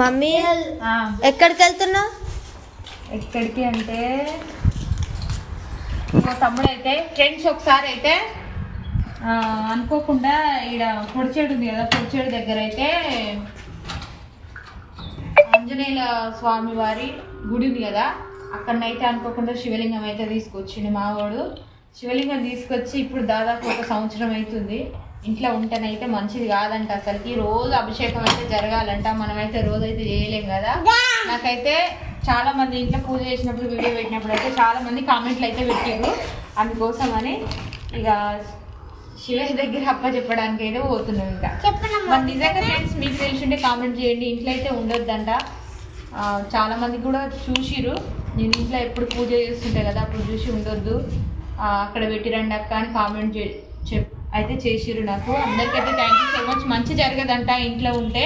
Mummy ఎక్కడికి వెళ్తున్నావు? ఎక్కడికి అంటే ఇంకో తమ్ముడు అయితే ఫ్రెండ్స్ ఒకసారి అయితే అనుకోకుండా ఈడ పొడిచేడు ఉంది కదా పొడిచేడు దగ్గర అయితే ఆంజనేయుల స్వామి వారి గుడి ఉంది కదా అక్కడనైతే అనుకోకుండా శివలింగం అయితే తీసుకొచ్చిండు మావాడు. శివలింగం తీసుకొచ్చి ఇప్పుడు దాదాపు ఒక సంవత్సరం అవుతుంది. ఇంట్లో ఉంటేనైతే మంచిది కాదంట అసలుకి. రోజు అభిషేకం అయితే జరగాలంట. మనమైతే రోజు అయితే చేయలేం కదా. నాకైతే చాలా మంది ఇంట్లో పూజ చేసినప్పుడు వీడియో పెట్టినప్పుడు అయితే చాలా మంది కామెంట్లు అయితే పెట్టారు అందుకోసమని ఇక శివయ్య దగ్గర అప్ప చెప్పడానికి అయితే పోతున్నాం ఇంకా. మరి నిజంగా ఫ్రెండ్స్ మీకు తెలిసి ఉంటే కామెంట్ చేయండి. ఇంట్లో అయితే ఉండొద్దంట. చాలా మంది కూడా చూసిరు నేను ఇంట్లో ఎప్పుడు పూజ చేస్తుంటే కదా అప్పుడు చూసి ఉండొద్దు. అక్కడ పెట్టిరండి అక్క అని కామెంట్ చే చెప్ అయితే చేసిరు నాకు. అందరికైతే థ్యాంక్ యూ సో మచ్ మంచి జరగదంట ఇంట్లో ఉంటే.